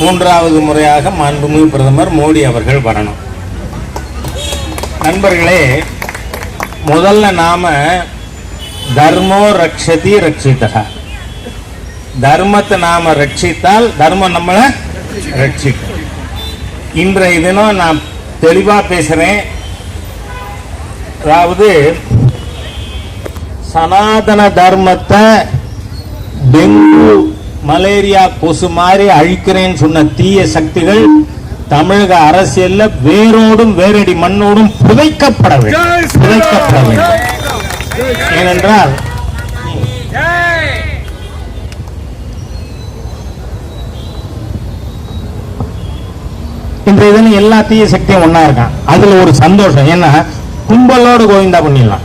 மூன்றாவது முறையாக மாண்புமிகு பிரதமர் மோடி அவர்கள் வரணும். நண்பர்களே முதல்ல நாம தர்மோ ரக்ஷதி ரட்சிதா தர்மத்தை நாம ரட்சித்தால் தர்மம் நம்மளை ரட்சிக்கும் இன்றைய தினம் நான் தெளிவா பேசுறேன். அதாவது சனாதன தர்மத்தை டெங்கு மலேரியா கொசு மாதிரி அழிக்கிறேன்னு சொன்ன தீய சக்திகள் தமிழக அரசியல்ல வேரோடும் வேரடி மண்ணோடும் புதைக்கப்பட வேண்டும். புதைக்கப்பட வேண்டும். ஏனென்றால் இன்றைய தினம் எல்லா தீய சக்தியும் ஒண்ணா இருக்கான். அதுல ஒரு சந்தோஷம். ஏன்னா கும்பலோடு கோவிந்தா பண்ணிடலாம்.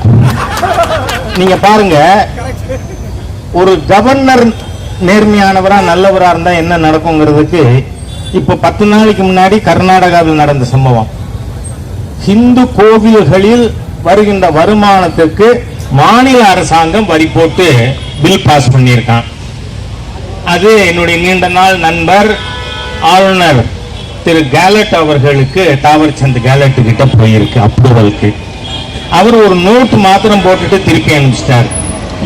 நீங்க பாருங்க ஒரு கவர்னர் நேர்மையானவரா நல்லவரா இருந்தா என்ன நடக்குங்கிறதுக்கு இப்ப பத்து நாளைக்கு முன்னாடி கர்நாடகாவில் நடந்த சம்பவம். ஹிந்து கோவில்களில் வருகின்ற வருமானத்துக்கு மாநில அரசாங்கம் வரி போட்டு பில் பாஸ் பண்ணியிருக்கான். அது என்னுடைய நீண்ட நாள் நண்பர் ஆளுநர் திரு கேலட் அவர்களுக்கு தாவர்சந்த் கேலட் கிட்ட போயிருக்கு அப்ரூவலுக்கு. அவர் ஒரு நோட்டு மாத்திரம் போட்டுட்டு திருப்பி அனுப்பிச்சிட்டார்.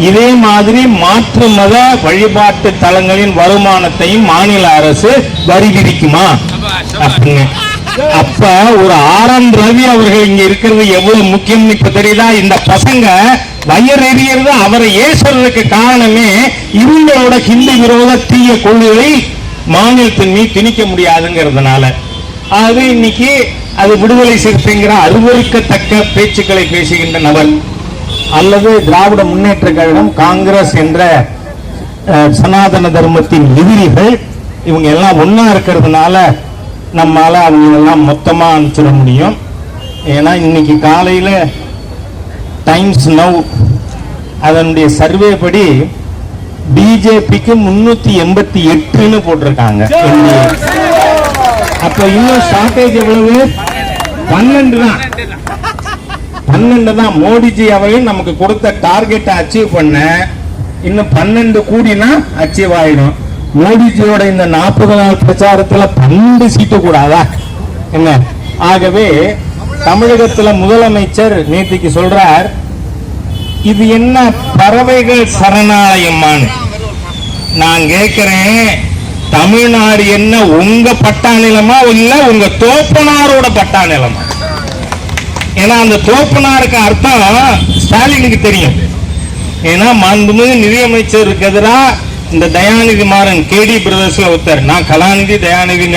இதே மாதிரி மாற்று மத வழிபாட்டு தலங்களின் வருமானத்தையும் மாநில அரசு வரி விதிக்குமா அப்ப ஒரு ஆர் என் ரவி அவர்கள் இங்க இருக்கிறது எவ்வளவு முக்கியம் இப்ப தெரியுதா? இந்த பசங்க வயர் எறியறது அவரை ஏசுறதுக்கு காரணமே இவங்களோட ஹிந்து விரோத தீய கொள்கைகளை மாநிலத்தின் மீது திணிக்க முடியாதுங்கிறதுனால. அது இன்னைக்கு அது விடுதலை சிறுத்தைங்கிற அருவருக்கத்தக்க பேச்சுக்களை பேசுகின்ற நபர். அல்லது திராவிட முன்னேற்ற கழகம் காங்கிரஸ் என்ற சனாதன தர்மத்தின் எதிரிகள் இவங்க எல்லாம் ஒண்ணா இருக்கிறதுனால நம்மால அவங்க எல்லாம் மொத்தமா அனுப்பிச்சிட முடியும். ஏன்னா இன்னைக்கு காலையில டைம்ஸ் நவ் அதனுடைய சர்வே படி பிஜேபிக்கு முன்னூத்தி எண்பத்தி எட்டுன்னு போட்டிருக்காங்க. அப்ப இன்னும் ஷார்டேஜ் எவ்வளவு? பன்னெண்டு தான். பன்னெண்டு தான் மோடிஜி அவர்கள் நமக்கு கொடுத்த டார்கெட்டை அச்சீவ் பண்ண. இன்னும் பன்னெண்டு கூடினா அச்சீவ் ஆயிடும். மோடிஜியோட இந்த நாற்பது நாள் பிரச்சாரத்துல பன்னெண்டு சீட்டு கூடாதா? என்ன? ஆகவே தமிழகத்துல முதலமைச்சர் நேத்திக்கு சொல்றார் இது என்ன பறவைகள் சரணாலயமான்னு நான் கேட்கிறேன் தமிழ்நாடு என்ன உங்க பட்டா நிலமா இல்ல உங்க தோப்பனாரோட பட்டா நிலமா? ஏன்னா அந்த தோப்பனாருக்கு அர்த்தம் ஸ்டாலினுக்கு தெரியும். ஏன்னா மாண்புமிகு நிதியமைச்சருக்கு எதிராக இந்த தயாநிதி மாறன் கேடி பிரதர்ஸ்ல ஒருத்தர். நான் கலாநிதி தயாநிதி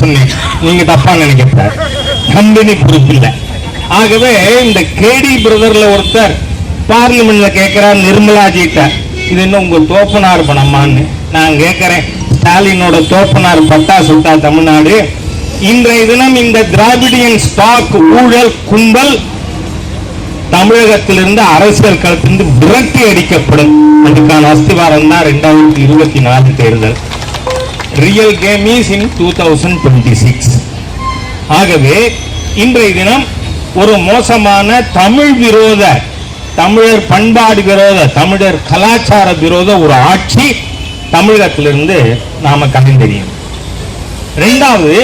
சொன்னேன். நீங்க தப்பா நினைக்கிறார் கம்பெனி பொறுப்பில்ல ஆகவே இந்த கேடி பிரதர்ல ஒருத்தர் பார்லிமெண்ட்ல கேட்கிறார் நிர்மலாஜிட்ட இது என்ன உங்க தோப்பனார் பணமான்னு? நான் கேட்கிறேன். ஸ்டாலினோட தோப்பனார் பட்டா சுட்டா தமிழ்நாடு. இன்றைய தினம் இந்த திராவிடியன் ஸ்டாக் ஊழல் கும்பல் தமிழகத்திலிருந்து அரசியல் களத்திலிருந்து விரட்டி அடிக்கப்படும். அதுக்கான அஸ்திவாரம் தான் ரெண்டாயிரத்தி இருபத்தி நாலு தேர்தல். Real game is in two thousand twenty six ஆகவே இன்றைய தினம் ஒரு மோசமான தமிழ் விரோத தமிழர் பண்பாடு விரோத தமிழர் கலாச்சார விரோத ஒரு ஆட்சி தமிழகத்திலிருந்து நாம கண்டறியும் ரெண்டாவது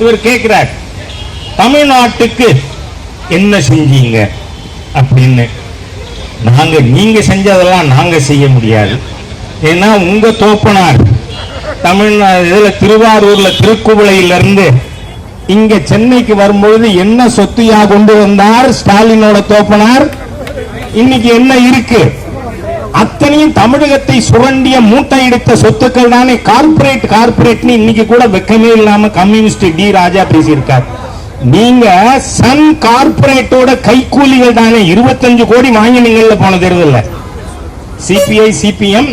இவர் கேட்கிறார் தமிழ்நாட்டுக்கு என்ன செஞ்சீங்க? அப்படின்னு. நாங்க நீங்க செஞ்சதெல்லாம் நாங்க செய்ய முடியாது. ஏன்னா உங்க தோப்பனார் தமிழ்நாடு இதில் திருவாரூர்ல திருக்குவளையிலிருந்து இங்க சென்னைக்கு வரும்பொழுது என்ன சொத்துயா கொண்டு வந்தார் ஸ்டாலினோட தோப்பனார்? இன்னைக்கு என்ன இருக்கு? அத்தனையும் தமிழகத்தை சுரண்டிய மூட்டை எடுத்த சொத்துக்கள் தானே. கார்ப்பரேட் கார்ப்பரேட்னு இன்னைக்கு கூட வெக்கமே இல்லாம கம்யூனிஸ்ட் டி ராஜா பேசியிருக்கார். நீங்க சன் கார்ப்பரேட்டோட கைக்கூலிகள் தானே. இருபத்தஞ்சு கோடி வாங்கினீங்கல்ல போன தேர்தல்ல. சிபிஐ சிபிஎம்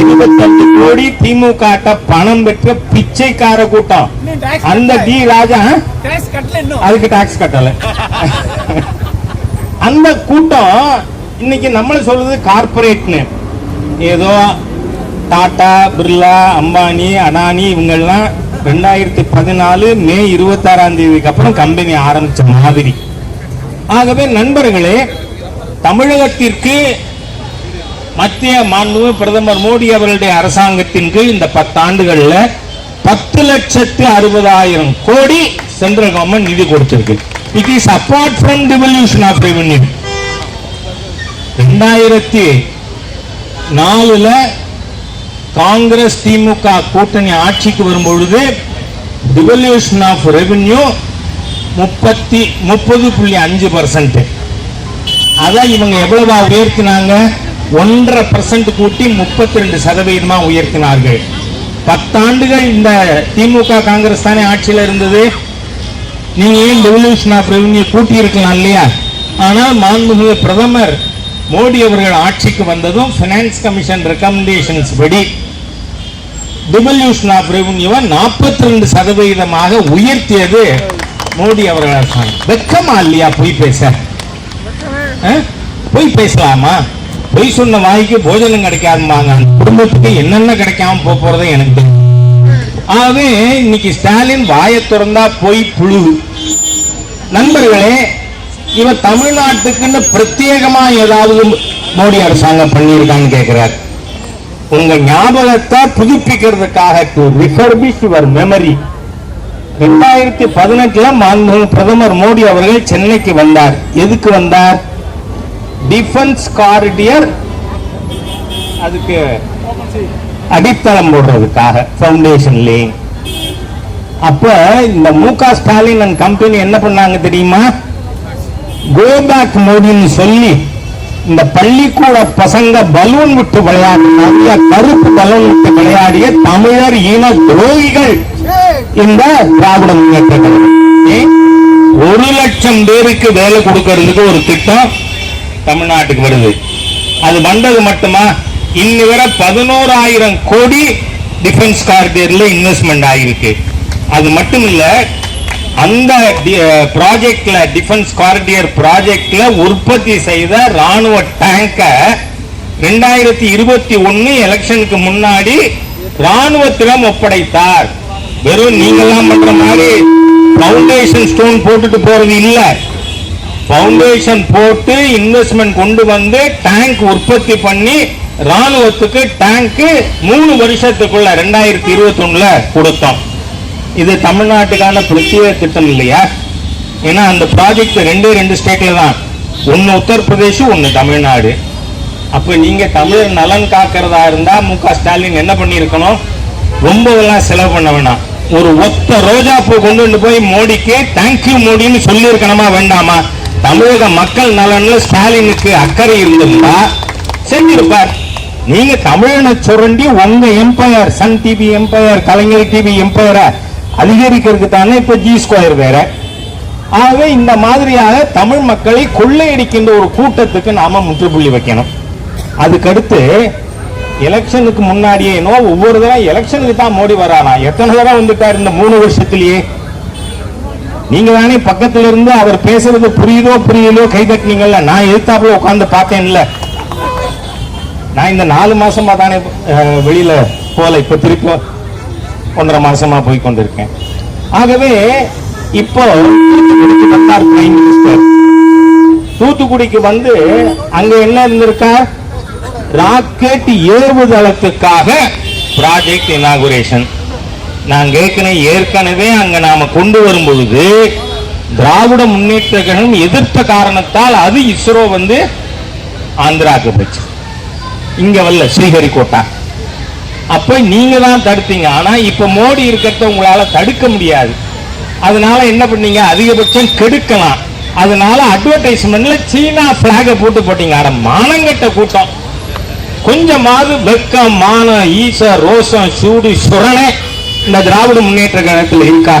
இருபத்தஞ்சு கோடி திமுக பணம் பெற்ற பிச்சைக்கார கூட்டம். அந்த டி ராஜா அதுக்கு டாக்ஸ் கட்டல. அந்த கூட்டம் இன்னைக்கு நம்மளை சொல்றது கார்ப்பரேட்னு ஏதோ டாட்டா பிர்லா அம்பானி அடானி இவங்கெல்லாம் ரெண்டாயிரத்தி பதினாலு மே இருபத்தாறாம் தேதிக்கு அப்புறம் கம்பெனி ஆரம்பிச்ச மாதிரி. ஆகவே நண்பர்களே தமிழகத்திற்கு மத்திய மாண்பு பிரதமர் மோடி அவர்களுடைய அரசாங்கத்தின் கீழ் இந்த பத்தாண்டுகளில் பத்து லட்சத்து அறுபதாயிரம் கோடி சென்ட்ரல் கவர்மெண்ட் நிதி கொடுத்திருக்கு. It is apart from devolution of revenue ரெண்டாயிரத்தி நாலுல காங்கிரஸ் திமுக கூட்டணி ஆட்சிக்கு வரும்பொழுது டிவல்யூஷன் ஆஃப் ரெவென்யூ முப்பத்தி முப்பது புள்ளி அஞ்சு பர்சன்ட் அதான் இவங்க எவ்வளவா உயர்த்தினாங்க? ஒன்றரை பர்சன்ட் கூட்டி முப்பத்தி ரெண்டு சதவீதமா உயர்த்தினார்கள். பத்தாண்டுகள் இந்த திமுக காங்கிரஸ் தானே ஆட்சியில் இருந்தது? நீங்க ஏன் டெவல்யூஷன் ஆஃப் ரெவன்யூ கூட்டி இருக்கலாம் இல்லையா? ஆனால் மாண்புமிகு பிரதமர் மோடி அவர்கள் ஆட்சிக்கு வந்ததும் ஃபினான்ஸ் கமிஷன் ரெக்கமெண்டேஷன்ஸ் படி டிவல்யூஷன் ஆஃப் ரெவன்யூவை நாற்பத்தி ரெண்டு சதவீதமாக உயர்த்தியது மோடி அவர்கள். அரசாங்கம் வெக்கமா இல்லையா? பொய் பேச. பொய் பேசலாமா? பொய் சொன்ன வாய்க்கு போஜனம் கிடைக்காதுமாங்க குடும்பத்துக்கு என்னென்ன கிடைக்காம போறது எனக்கு தெரியும். ஆகவே இன்னைக்கு ஸ்டாலின் வாயை திறந்தா பொய் புழு. நண்பர்களே இவன் தமிழ்நாட்டுக்குன்னு பிரத்யேகமா ஏதாவது மோடி அரசாங்கம் பண்ணியிருக்கான்னு கேட்கிறார் உங்க ஞாபகத்தை புதுப்பிக்கிறதுக்காக டு ரிஃபர்பிஷ் யுவர் மெமரி ரெண்டாயிரத்தி பதினெட்டுல மாண்புமிகு பிரதமர் மோடி அவர்கள் சென்னைக்கு வந்தார். எதுக்கு வந்தார்? டிஃபென்ஸ் காரிடியர் அதுக்கு அடித்தளம் போடுறதுக்காக பவுண்டேஷன்ல அப்ப இந்த மு க ஸ்டாலின் அண்ட் கம்பெனி என்ன பண்ணாங்க தெரியுமா? கோபேக் மோடின்னு சொல்லி இந்த பள்ளிக்கூட பசங்க பலூன் விட்டு விளையாடினாங்க கருப்பு பலூன் விட்டு விளையாடிய தமிழர் இன துரோகிகள் இந்த திராவிட முன்னேற்ற ஒரு லட்சம் பேருக்கு வேலை கொடுக்கறதுக்கு ஒரு திட்டம் தமிழ்நாட்டுக்கு வருது. அது வந்தது மட்டுமா? இன்னி வரை பதினோராயிரம் கோடி டிஃபென்ஸ் கார்டியர்ல இன்வெஸ்ட்மெண்ட் ஆகிருக்கு அது மட்டும் இல்ல அந்த ப்ராஜெக்ட்ல டிஃபென்ஸ் காரிடியர் ப்ராஜெக்ட்ல உற்பத்தி செய்த ராணுவ டேங்க ரெண்டாயிரத்தி இருபத்தி ஒன்னு எலெக்ஷனுக்கு முன்னாடி ராணுவத்திடம் ஒப்படைத்தார். வெறும் நீங்கெல்லாம் பண்ற மாதிரி பவுண்டேஷன் ஸ்டோன் போட்டுட்டு போறது இல்ல. பவுண்டேஷன் போட்டு இன்வெஸ்ட்மெண்ட் கொண்டு வந்து டேங்க் உற்பத்தி பண்ணி ராணுவத்துக்கு டேங்க் மூணு வருஷத்துக்குள்ள ரெண்டாயிரத்தி இருபத்தி ஒண்ணுல கொடுத்தோம். இது தமிழ்நாட்டுக்கான பிரத்யேக திட்டம் இல்லையா? ஏன்னா அந்த ப்ராஜெக்ட் ரெண்டே ரெண்டு ஸ்டேட்ல தான். ஒன்று உத்தரப்பிரதேஷ் ஒன்று தமிழ்நாடு. அப்போ நீங்கள் தமிழர் நலன் காக்கிறதா இருந்தால் மு க ஸ்டாலின் என்ன பண்ணியிருக்கணும்? ரொம்பவெல்லாம் செலவு பண்ண வேணாம். ஒரு ஒத்த ரோஜா பூ கொண்டு வந்து போய் மோடிக்கு தேங்க்யூ மோடின்னு சொல்லியிருக்கணுமா வேண்டாமா? தமிழக மக்கள் நலன்ல ஸ்டாலினுக்கு அக்கறை இருந்திருந்தா செஞ்சிருப்பார். நீங்க தமிழனை சுரண்டி உங்க empire Sun TV empire Kalaignar TV எம்பையரை அதிகரிக்கிறதுக்கு தானே இப்போ ஜி ஸ்கொயர் வேற. ஆகவே இந்த மாதிரியாக தமிழ் மக்களை கொள்ளையடிக்கின்ற ஒரு கூட்டத்துக்கு நாம முற்றுப்புள்ளி வைக்கணும். அதுக்கடுத்து எலெக்ஷனுக்கு முன்னாடியே என்னவோ ஒவ்வொரு தடவை எலெக்ஷனுக்கு தான் மோடி வரானா எத்தனை தடவை வந்துட்டார் இந்த மூணு வருஷத்திலேயே? நீங்க தானே பக்கத்துல இருந்து அவர் பேசுறது புரியுதோ புரியலோ கை தட்டினீங்கல்ல? நான் எதிர்த்தாப்புல உட்காந்து பார்த்தேன்ல. நான் இந்த நாலு மாசமா தானே வெளியில போல இப்ப திருப்பி ஒன்றரை மாசமா போய் கொண்டிருக்கேன். ஆகவே இப்போ தூத்துக்குடிக்கு வந்தார் பிரைம் மினிஸ்டர் தூத்துக்குடிக்கு வந்து அங்க என்ன இருந்திருக்கா? ராக்கெட் ஏவுதளத்துக்காக ப்ராஜெக்ட் இனாகுரேஷன் நான் கேட்கிறேன் ஏற்கனவே அங்க நாம கொண்டு வரும் பொழுது திராவிட முன்னேற்ற கழகம் எதிர்த்த காரணத்தால் அது இஸ்ரோ வந்து ஆந்திராக்கு போச்சு. இங்க வரல ஸ்ரீஹரிகோட்டா. அப்போ நீங்க தான் தடுத்தீங்க. ஆனா இப்ப மோடி இருக்கிறத உங்களால தடுக்க முடியாது. அதனால என்ன பண்ணீங்க? அதிகபட்சம் கெடுக்கலாம். அதனால அட்வர்டைஸ்மெண்ட்ல சீனா பிளாக போட்டு போட்டீங்க. அட மானங்கட்ட கூட்டம். கொஞ்சமாவது வெக்கம் மானம் ஈச ரோசம் சூடு சுரணை இந்த திராவிட முன்னேற்ற கழகத்தில் இருக்கா?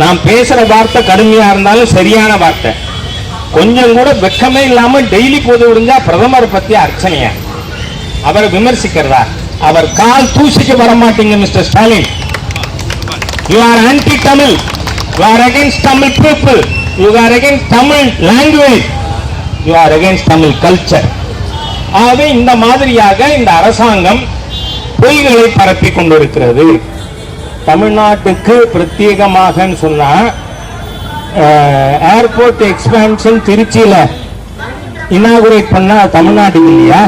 நான் பேசுற வார்த்தை கடுமையா இருந்தாலும் சரியான வார்த்தை. கொஞ்சம் கூட வெக்கமே இல்லாம டெய்லி போது விடுஞ்சா பிரதமரை பத்தி அர்ச்சனையா? அவரை விமர்சிக்கிறதா? அவர் கால் தூசிக்கு வரமாட்டீங்க mister Stalin. You are anti Tamil you are against Tamil people you are against Tamil language you are against Tamil culture ஆகவே இந்த மாதிரியாக இந்த அரசாங்கம் பொய்களை பரப்பி கொண்டிருக்கிறது. தமிழ்நாட்டுக்கு பிரத்யேகமாக சொன்னா ஏர்போர்ட் எக்ஸ்பேன்ஷன் திருச்சியில இனாகுரேட் பண்ணா தமிழ்நாட்டுக்கு இல்லையா?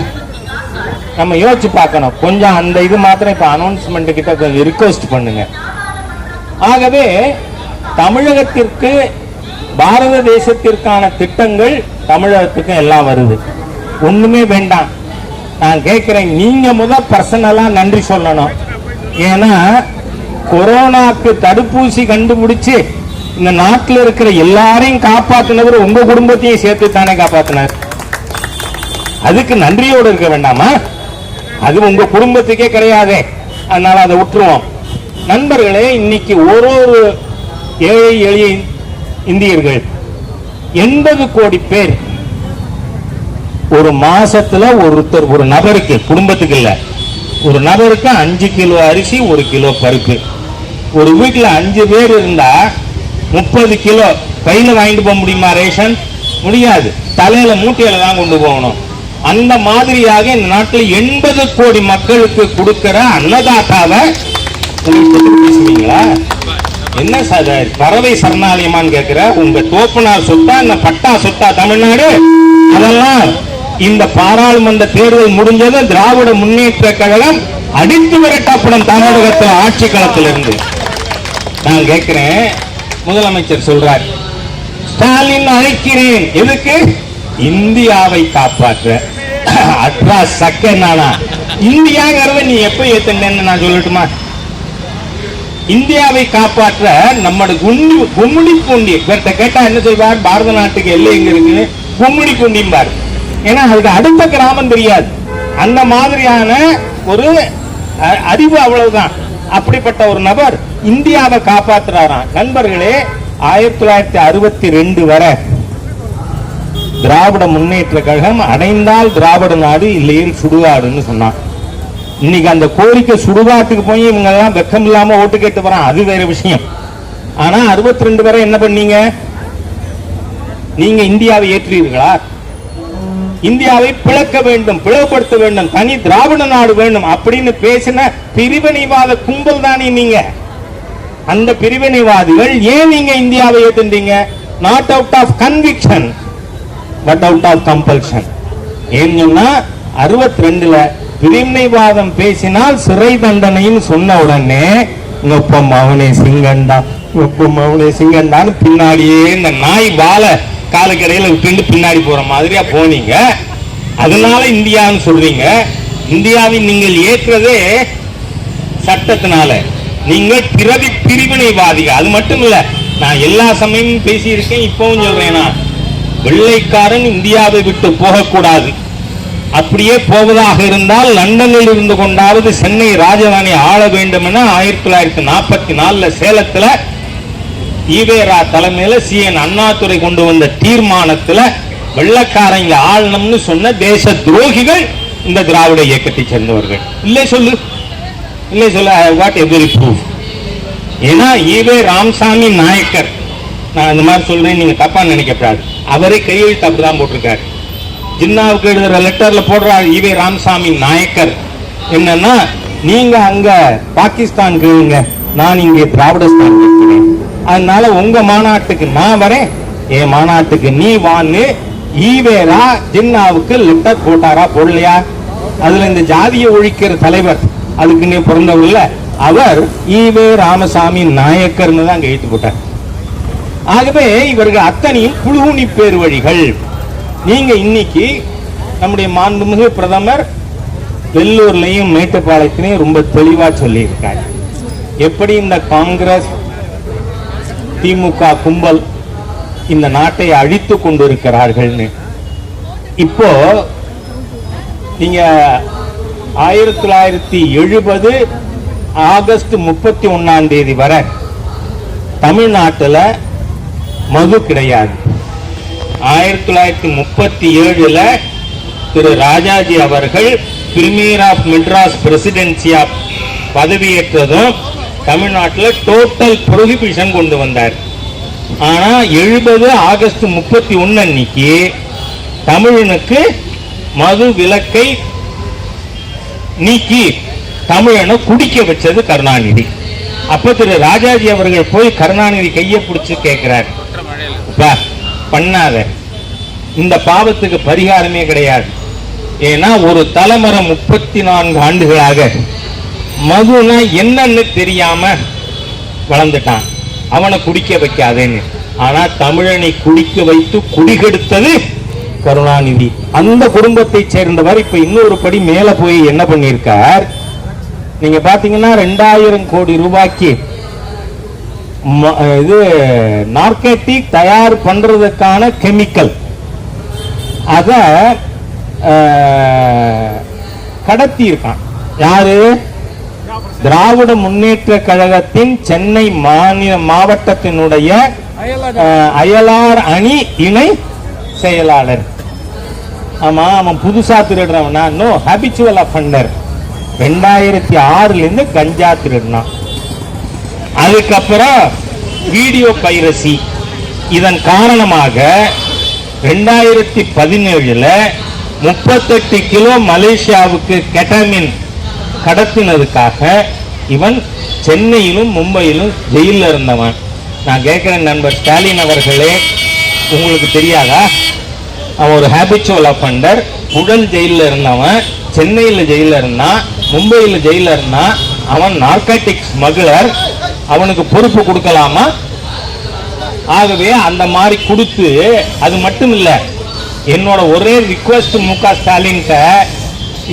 நம்ம யோசிச்சு பார்க்கணும். கொஞ்சம் அந்த இது மாத்திரம் இப்போ அனௌன்ஸ்மெண்ட் கிட்ட கொஞ்சம் ரிக்வெஸ்ட் பண்ணுங்க. ஆகவே தமிழகத்திற்கு பாரத தேசத்திற்கான திட்டங்கள் தமிழகத்துக்கும் எல்லாம் வருது. ஒண்ணுமே வேண்டாம். நான் கேட்கிறேன் நீங்க முத பர்சனலா நன்றி சொல்லணும். ஏன்னா கொரோனாக்கு தடுப்பூசி கண்டுபிடிச்சு இந்த நாட்டில் இருக்கிற எல்லாரையும் காப்பாத்தினவர் உங்க குடும்பத்தையும் சேர்த்து தானே காப்பாத்தினார். அதுக்கு நன்றியோடு இருக்க வேண்டாமா? அது உங்க குடும்பத்துக்கே கிடையாதே. அதனால அதை விட்டுருவோம். நண்பர்களே இன்னைக்கு ஒரு ஒரு ஏழை எளிய இந்தியர்கள் எண்பது கோடி பேர் ஒரு மாசத்துல ஒருத்தர் ஒரு நபருக்கு குடும்பத்துக்கு இல்ல. ஒரு நபருக்கு அஞ்சு கிலோ அரிசி ஒரு கிலோ பருப்பு. ஒரு வீட்டில் அஞ்சு பேர் இருந்தா முப்பது கிலோ. கையில் வாங்கிட்டு போக முடியுமா ரேஷன்? முடியாது. தலையில மூட்டையில தான் கொண்டு போகணும். அந்த மாதிரியாக இந்த நாட்டில் எண்பது கோடி மக்களுக்கு கொடுக்கிற அன்னதாத்தாவை பேசுவீங்களா? என்ன சார் பறவை சரணாலயமான்னு கேட்கிற உங்க தோப்பனார் சொத்தா இந்த பட்டா சொத்தா தமிழ்நாடு? அதெல்லாம் இந்த பாராளுமன்ற தேர்தல் முடிஞ்சதும் திராவிட முன்னேற்ற கழகம் அடித்து விரட்டப்படும் தமிழகத்தில் ஆட்சி களத்திலிருந்து. நான் கேட்கிறேன் முதலமைச்சர் சொல்றார் ஸ்டாலின் அழைக்கிறேன் எதுக்கு? இந்தியாவை காப்பாற்ற. அட்ரா சக்க நானா? இந்தியாங்கிறத நீ எப்ப ஏத்துனேன்னு நான் சொல்லட்டுமா? இந்தியாவை காப்பாற்ற நம்மட குண்டி கும்முடி பூண்டி இவர்கிட்ட கேட்டா என்ன செய்வார் பாரத நாட்டுக்கு எல்லை எங்க இருக்குன்னு? கும்முடி பூண்டிம்பார். ஏன்னா அதுக்கு அடுத்த கிராமம் தெரியாது. அந்த மாதிரியான ஒரு அறிவு அவ்வளவுதான். அப்படிப்பட்ட ஒரு நபர் இந்தியாவை காப்பாத்துறாராம். நண்பர்களே ஆயிரத்தி தொள்ளாயிரத்தி அறுபத்தி ரெண்டு வரை திராவிட முன்னேற்ற கழகம் அடைந்தால் திராவிட நாடு இல்லையில் சுடுகாடுன்னு சொன்னான். இன்னைக்கு அந்த கோரிக்கை சுடுகாட்டுக்கு போய் இவங்க எல்லாம் வெக்கம் இல்லாம ஓட்டு கேட்டு வரான். அது வேற விஷயம். ஆனா அறுபத்தி ரெண்டு வரை என்ன பண்ணீங்க? நீங்க இந்தியாவை ஏற்றீர்களா இந்தியாவை பிளக்க வேண்டும் பிளவுபடுத்த வேண்டும். தனி திராவிட நாடு வேண்டும் அப்படின்னு பேசின பிரிவினைவாத கும்பல் தானே நீங்க. அந்த பிரிவினைவாதிகள் ஏன் நீங்க இந்தியாவை ஏத்துட்டீங்க not out of conviction but out of compulsion ஏன் சொன்னா அறுபத்தி ரெண்டுல பிரிவினைவாதம் பேசினால் சிறை தண்டனைன்னு சொன்ன உடனே உங்க மவனே சிங்கண்டா உங்க மவனே சிங்கண்டான்னு பின்னாடியே இந்த நாய் வாழை காலுக்கடையில விட்டு பின்னாடி போற மாதிரியா போனீங்க. அதனால இந்தியான்னு சொல்றீங்க. இந்தியாவை நீங்கள் ஏற்றதே சட்டத்தினால. நீங்கள் பிறவி பிரிவினைவாதிகள். அது மட்டும் இல்ல நான் எல்லா சமயமும் பேசியிருக்கேன் இப்பவும் சொல்றேன் நான். வெள்ளைக்காரன் இந்தியாவை விட்டு போகக்கூடாது. அப்படியே போவதாக இருந்தால் லண்டனில் இருந்து கொண்டாவது சென்னை ராஜதானி ஆள வேண்டும் என ஆயிரத்தி தொள்ளாயிரத்தி நாற்பத்தி நாலுல சேலத்துல ஈவேரா தலைமையில சி என் அண்ணாதுரை கொண்டு வந்த தீர்மானத்துல வெள்ளக்காரங்க ஆளணும்னு சொன்ன தேச துரோகிகள் இந்த திராவிட இயக்கத்தை சேர்ந்தவர்கள். இல்லை சொல்லு. இல்லை சொல்ல வாட் எவ்ரி ப்ரூஃப் ஏன்னா ஈவே ராமசாமி நாயக்கர். நான் இந்த மாதிரி சொல்றேன் நீங்க தப்பா நினைக்கப்படாது. அவரே கையெழுத்து அப்படிதான் போட்டிருக்காரு. ஜின்னாவுக்கு எழுதுற லெட்டர்ல போடுறாரு ஈவே ராமசாமி நாயக்கர். என்னன்னா நீங்க அங்க பாகிஸ்தான் இருங்க நான் இங்கே திராவிடஸ்தான் இருக்கிறேன் அதனால உங்க மாநாட்டுக்கு நான் வரேன். என் மாநாட்டுக்கு நீ வான்னு ஈவேரா ஜின்னாவுக்கு லெட்டர் போட்டாரா போடலையா? அதுல இந்த ஜாதியை ஒழிக்கிற தலைவர் அதுக்குன்னே நீ பிறந்தவர் அவர் ஈவே ராமசாமி நாயக்கர்னு தான் அங்க எழுத்து போட்டார். ஆகவே இவர்கள் அத்தனையும் குழுகுனி பேர் வழிகள். நீங்க இன்னைக்கு நம்முடைய மாண்புமிகு பிரதமர் வெள்ளூர்லையும் மேட்டுப்பாளையத்திலையும் ரொம்ப தெளிவா சொல்லியிருக்காரு. எப்படி இந்த காங்கிரஸ் திமுக கும்பல் இந்த நாட்டை அழித்து கொண்டிருக்கிறார்கள்னு. இப்போ நீங்க ஆயிரத்தி தொள்ளாயிரத்தி எழுபது ஆகஸ்ட் முப்பத்தி ஒன்னாம் தேதி வரை தமிழ்நாட்டில் மது கிடையாது. ஆயிரத்தி தொள்ளாயிரத்தி முப்பத்தி ஏழில் திரு ராஜாஜி அவர்கள் பிரிமியர் ஆஃப் மெட்ராஸ் பிரசிடென்சியா பதவியேற்றதும் தமிழ்நாட்டில் டோட்டல் ப்ரொஹிபிஷன் கொண்டு வந்தார். ஆனால் எழுபது ஆகஸ்ட் முப்பத்தி ஒன்று அன்னைக்கு தமிழனுக்கு மது விலக்கை நீக்கி தமிழனை குடிக்க வச்சது கருணாநிதி. அப்போ திரு ராஜாஜி அவர்கள் போய் கருணாநிதி கையை பிடிச்சி கேட்கிறார் பா பண்ணாத. இந்த பாவத்துக்கு பரிகாரமே கிடையாது. ஏன்னா ஒரு தலைமுறை முப்பத்தி நான்கு ஆண்டுகளாக மதுனா என்னன்னு தெரியாம வளர்ந்துட்டான். அவனை குடிக்க வைக்காதேன்னு. ஆனா தமிழனை குடிக்க வைத்து குடிகெடுத்தது கருணாநிதி. அந்த குடும்பத்தை சேர்ந்தவர் இப்ப இன்னொரு படி மேல போய் என்ன பண்ணியிருக்கார்? நீங்க பாத்தீங்கன்னா ரெண்டாயிரம் கோடி ரூபாய்க்கு இது நார்கெட்டிக் தயார் பண்றதுக்கான கெமிக்கல் அத கடத்தி இருக்கான் யாரு? திராவிட முன்னேற்ற கழகத்தின் சென்னை மாநில மாவட்டத்தினுடைய அயலார் அணி இணை செயலாளர். ஆமா அவன் புதுசா திருடுறவனா. நோ ஹபிச்சுவல் அஃபண்டர் ரெண்டாயிரத்தி ஆறுல இருந்து கஞ்சா திருடினான். அதுக்கப்புறம் வீடியோ பைரசி. இதன் காரணமாக ரெண்டாயிரத்தி பதினேழில் முப்பத்தெட்டு கிலோ மலேசியாவுக்கு கெட்டமின் கடத்தினதுக்காக இவன் சென்னையிலும் மும்பையிலும் ஜெயிலில் இருந்தவன். நான் கேட்குறேன் நண்பர் ஸ்டாலின் அவர்களே உங்களுக்கு தெரியாதா? அவன் ஒரு ஹேபிச்சுவல் அஃபண்டர் புழல் ஜெயிலில் இருந்தவன் சென்னையில் ஜெயிலில் இருந்தான் மும்பையில் ஜெயிலில் இருந்தான் அவன் நார்காட்டிக்ஸ் ஸ்மகுலர் அவனுக்கு பொறுப்பு கொடுக்கலாமா? ஆகவே அந்த மாதிரி கொடுத்து அது மட்டும் இல்லை என்னோட ஒரே ரிக்வஸ்ட் மு க ஸ்டாலின்கிட்ட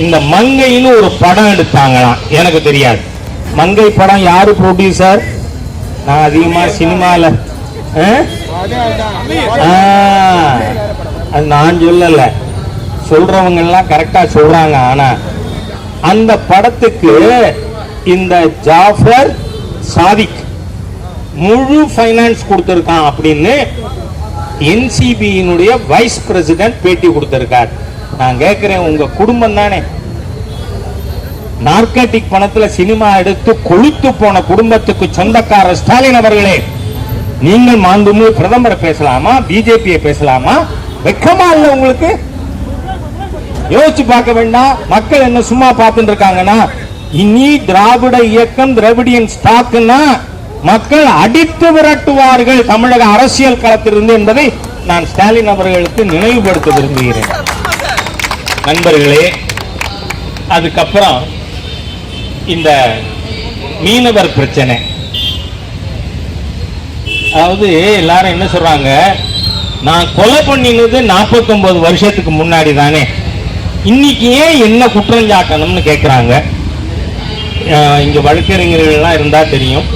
இந்த மங்கைன்னு ஒரு படம் எடுத்தாங்களாம். எனக்கு தெரியாது. மங்கை படம் யாரு ப்ரொடியூசர் நான் அதிகமா சினிமாவில் அது நான் சொல்லல. சொல்றவங்க எல்லாம் கரெக்டா சொல்றாங்க ஆனா அந்த படத்துக்கு இந்த ஜாஃபர் சாதிக் முழு ஃபைனான்ஸ் கொடுத்துருக்கான் அப்படின்னு என்சிபியினுடைய வைஸ் பிரசிடென்ட் பேட்டி கொடுத்துருக்கார். நான் கேட்குறேன் உங்கள் குடும்பம் தானே? நார்கட்டிக் பணத்தில் சினிமா எடுத்து கொளுத்து போன குடும்பத்துக்கு சொந்தக்காரர் ஸ்டாலின் அவர்களே நீங்கள் மாண்புமிகு பிரதமரை பேசலாமா பிஜேபியை பேசலாமா? வெக்கமா இல்லை உங்களுக்கு? யோசிச்சு பார்க்க வேண்டாம். மக்கள் என்ன சும்மா பார்த்துட்டு இருக்காங்கன்னா இனி திராவிட இயக்கம் திராவிடியன் ஸ்டாக்னா மக்கள் அடித்து விரட்டுவார்கள் தமிழக அரசியல் களத்திலிருந்து என்பதை நான் ஸ்டாலின் அவர்களுக்கு நினைவுபடுத்த விரும்புகிறேன். நண்பர்களே அதுக்கப்புறம் இந்த மீனவர் பிரச்சனை. அதாவது எல்லாரும் என்ன சொல்றாங்க? நான் கொலை பண்ணினது 49 வருஷத்துக்கு முன்னாடி தானே. இன்னைக்கு ஏன் என்ன குற்றம் சாட்டணும்னு கேட்குறாங்க இங்க வழக்கறிஞர்கள்லாம் இருந்தால் தெரியும்.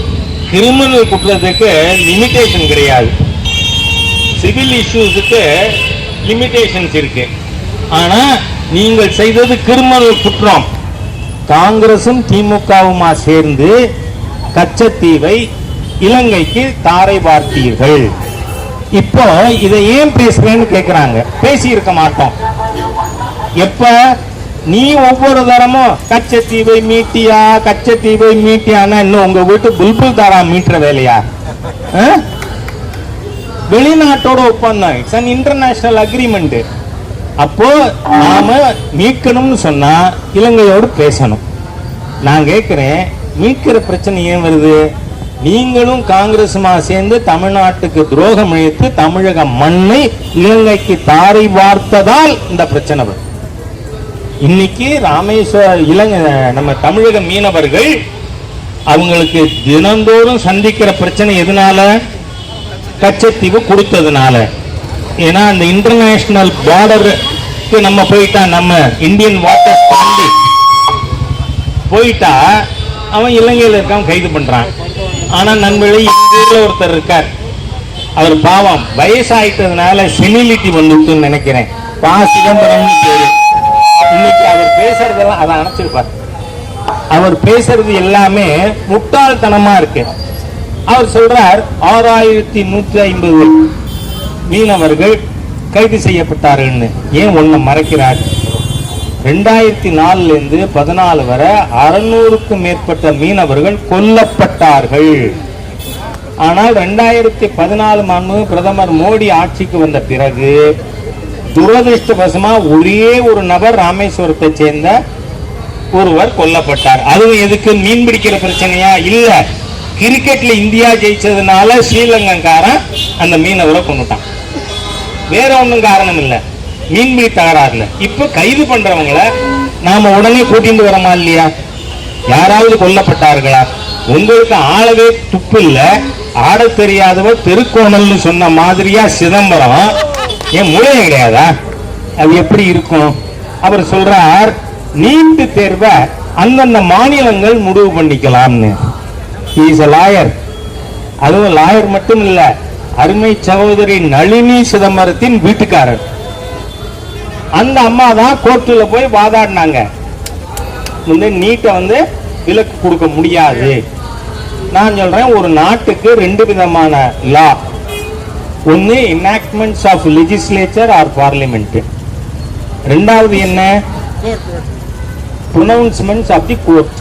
கிரிமினல் குற்றத்துக்கு லிமிட்டேஷன் கிடையாது. சிவில் இஷ்யூஸுக்கு லிமிட்டேஷன்ஸ் இருக்கு. ஆனா நீங்கள் செய்தது கிரிமினல் குற்றம். காங்கிரசும் திமுகவுமா சேர்ந்து கச்சத்தீவை இலங்கைக்கு தாரை பார்த்தீர்கள் இப்போ இதை ஏன் பேசுறேன்னு கேட்குறாங்க பேசியிருக்க மாட்டோம். எப்போ நீ ஒவ்வொரு தரமும் கச்சத்தீவை மீட்டியா கச்சத்தீவை மீட்டியானா? இன்னும் உங்க வீட்டு புல்புல் தாரா மீட்டுற வேலையா? ஆ? வெளிநாட்டோட ஒப்பந்தம். இட்ஸ் அன் இன்டர்நேஷனல் அக்ரிமெண்ட் அப்போ நாம மீட்கணும்னு சொன்னா இலங்கையோடு பேசணும். நான் கேட்கிறேன் மீட்கிற பிரச்சனை ஏன் வருது? நீங்களும் காங்கிரசுமா சேர்ந்து தமிழ்நாட்டுக்கு துரோகம் இழைத்து தமிழக மண்ணை இலங்கைக்கு தாரை வார்த்ததால் இந்த பிரச்சனை வரும் இன்னைக்கு ராமேஸ்வர இலங்கை நம்ம தமிழக மீனவர்கள் அவங்களுக்கு தினந்தோறும் சந்திக்கிற பிரச்சனை எதனால? கச்சத்தீவு கொடுத்ததுனால. ஏன்னா அந்த இன்டர்நேஷனல் பார்டருக்கு நம்ம போயிட்டா நம்ம இந்தியன் வாட்டர் தாண்டி போயிட்டா அவன் இலங்கையில் இருக்கான் கைது பண்றான். ஆனா நண்பர்களே எங்க ஒருத்தர் இருக்கார். அவர் பாவம். வயசாயிட்டதுனால செனிலிட்டி வந்துட்டுன்னு நினைக்கிறேன். பா சிதம்பரம்னு பேரு. இன்னைக்கு அவர் பேசுறதெல்லாம் அதை அணைச்சிருப்பார் அவர் பேசுறது எல்லாமே முட்டாள்தனமா இருக்கு. அவர் சொல்றார் ஆறாயிரத்தி நூற்றி ஐம்பது மீனவர்கள் கைது செய்யப்பட்டார்கள்னு. ஏன் ஒண்ணு மறைக்கிறார்? ரெண்டாயிரத்தி நாலுல இருந்து பதினாலு வரை அறுநூறுக்கும் மேற்பட்ட மீனவர்கள் கொல்லப்பட்டார்கள். ஆனால் ரெண்டாயிரத்தி பதினாலு ஆண்டு பிரதமர் மோடி ஆட்சிக்கு வந்த பிறகு துரதிருஷ்டவசமாக ஒரே ஒரு நபர் ராமேஸ்வரத்தை சேர்ந்த ஒருவர் கொல்லப்பட்டார். அதுவும் எதுக்கு? மீன் பிடிக்கிற பிரச்சனையா? இல்லை. கிரிக்கெட்டில் இந்தியா ஜெயிச்சதுனால ஸ்ரீலங்கன்காரன் அந்த மீனவரை கொண்டுட்டான் வேற ஒன்றும் காரணம் இல்லை. மீன்பிடி தகராறுல. இப்போ கைது பண்ணுறவங்களை நாம் உடனே கூட்டிட்டு வரமா இல்லையா? யாராவது கொல்லப்பட்டார்களா? உங்களுக்கு ஆளவே துப்பு இல்லை. ஆடத் தெரியாதவர் தெருக்கோணல்னு சொன்ன மாதிரியா சிதம்பரம் ஏன் மூளையே கிடையாதா? அது எப்படி இருக்கும்? அவர் சொல்றார் நீண்டு தேர்வை அந்தந்த மாநிலங்கள் முடிவு பண்ணிக்கலாம்னு. இஸ் லாயர் அதுவும் லாயர் மட்டும் இல்லை அருமை சகோதரி நளினி சிதம்பரத்தின் வீட்டுக்காரர். அந்த அம்மா தான் கோர்ட்டில் போய் வாதாடினாங்க. வந்து நீட்டை வந்து விலக்கு கொடுக்க முடியாது. நான் சொல்றேன் ஒரு நாட்டுக்கு ரெண்டு விதமான லா ஒன்று enactments of legislature or parliament ரெண்டாவது என்ன ப்ரொனவுன்ஸ்மெண்ட்ஸ் ஆஃப் தி கோர்ட்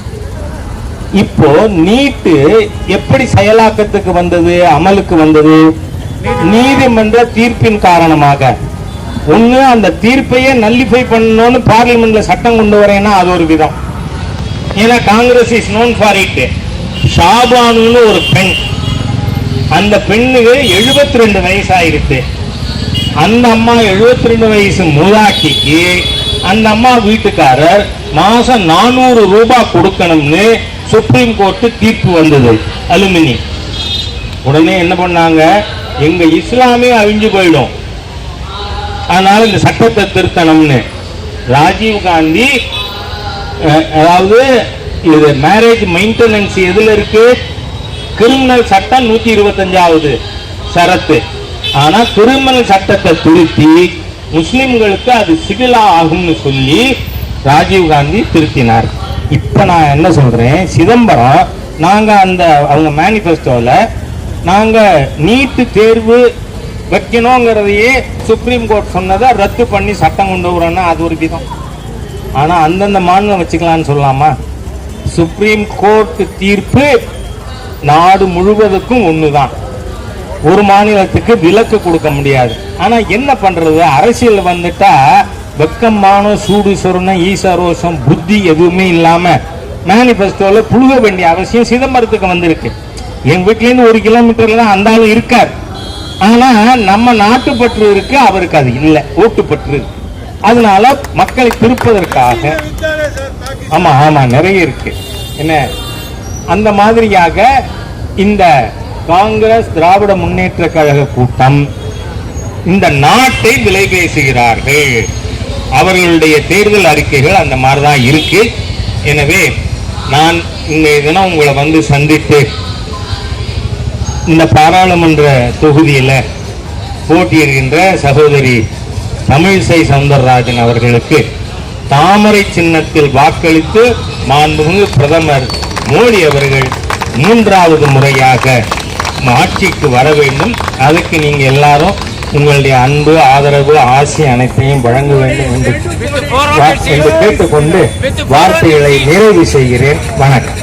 இப்போ நீட்டு எப்படி செயலாக்கத்துக்கு வந்தது அமலுக்கு வந்தது நீதிமன்ற தீர்ப்பின் காரணமாக ஒன்று அந்த தீர்ப்பையே நல்லிஃபை பண்ணணும்னு பார்லிமெண்ட்ல சட்டம் கொண்டு வரேன்னா அது ஒரு விதம் ஏன்னா Congress is known for it ஷாபானுன்னு ஒரு பெண் அந்த பெண்ணுக்கு 72 ரெண்டு வயசாயிருக்கு. அந்த அம்மா 72 ரெண்டு வயசு மூதாட்டிக்கு அந்த அம்மா வீட்டுக்காரர் மாசம் நானூறு ரூபாய் கொடுக்கணும்னு சுப்ரீம் கோர்ட்டு தீர்ப்பு வந்தது அலுமினி. உடனே என்ன பண்ணாங்க? எங்க இஸ்லாமே அழிஞ்சு போயிடும். அதனால இந்த சட்டத்தை திருத்தணும்னு. ராஜீவ் காந்தி அஹ், அதாவது இது மேரேஜ் மெயின்டெனன்ஸ் எதுல இருக்கு? கிரிமினல் சட்டம் நூத்தி இருபத்தஞ்சாவது சரத்து ஆனா கிரிமினல் சட்டத்தை திருத்தி முஸ்லிம்களுக்கு அது சிவிலா ஆகும்னு சொல்லி ராஜீவ் காந்தி திருத்தினார். இப்ப நான் என்ன சொல்றேன்? சிதம்பரம் நாங்க அந்த அவங்க மேனிஃபெஸ்டோவில் நாங்க நீட்டு தேர்வு வைக்கணுங்கிறதையே சுப்ரீம் கோர்ட் சொன்னதை ரத்து பண்ணி சட்டம் கொண்டு வரோன்னா அது ஒரு விதம். ஆனால் அந்தந்த மாநிலம் வச்சுக்கலாம்னு சொல்லலாமா சுப்ரீம் கோர்ட் தீர்ப்பு நாடு முழுவதுக்கும் ஒண்ணுதான். ஒரு மாநிலத்துக்கு விலக்கு கொடுக்க முடியாது. ஆனா என்ன பண்றது? அரசியல் வந்துட்டா வெக்கமான சூடு சொரணம் ஈசரோஷம் புத்தி எதுவுமே இல்லாம மேனிபெஸ்டோல புழுக வேண்டிய அவசியம் சிதம்பரத்துக்கு வந்திருக்கு. என் வீட்ல இருந்து ஒரு கிலோமீட்டர்ல தான் அந்த ஆளு இருக்கார். ஆனா நம்ம நாட்டுப்பற்று இருக்கு அவருக்கு அது இல்லை. ஓட்டுப்பற்று. அதனால மக்களை திருப்பதற்காக ஆமா ஆமா நிறைய இருக்கு. என்ன? அந்த மாதிரியாக இந்த காங்கிரஸ் திராவிட முன்னேற்ற கழக கூட்டம் இந்த நாட்டை விலை பேசுகிறார்கள். அவர்களுடைய தேர்தல் அறிக்கைகள் அந்த மாதிரி தான் இருக்கு. எனவே நான் இந்த தினம் உங்களை வந்து சந்தித்து இந்த பாராளுமன்ற தொகுதியில் போட்டியிடுகின்ற சகோதரி தமிழிசை சவுந்தரராஜன் அவர்களுக்கு தாமரை சின்னத்தில் வாக்களித்து மாண்புமிகு பிரதமர் மோடி அவர்கள் மூன்றாவது முறையாக ஆட்சிக்கு வர வேண்டும். அதுக்கு நீங்கள் எல்லாரும் உங்களுடைய அன்பு ஆதரவு ஆசை அனைத்தையும் வழங்க வேண்டும் என்று என்று கேட்டுக்கொண்டு வார்த்தைகளை நிறைவு செய்கிறேன். வணக்கம்.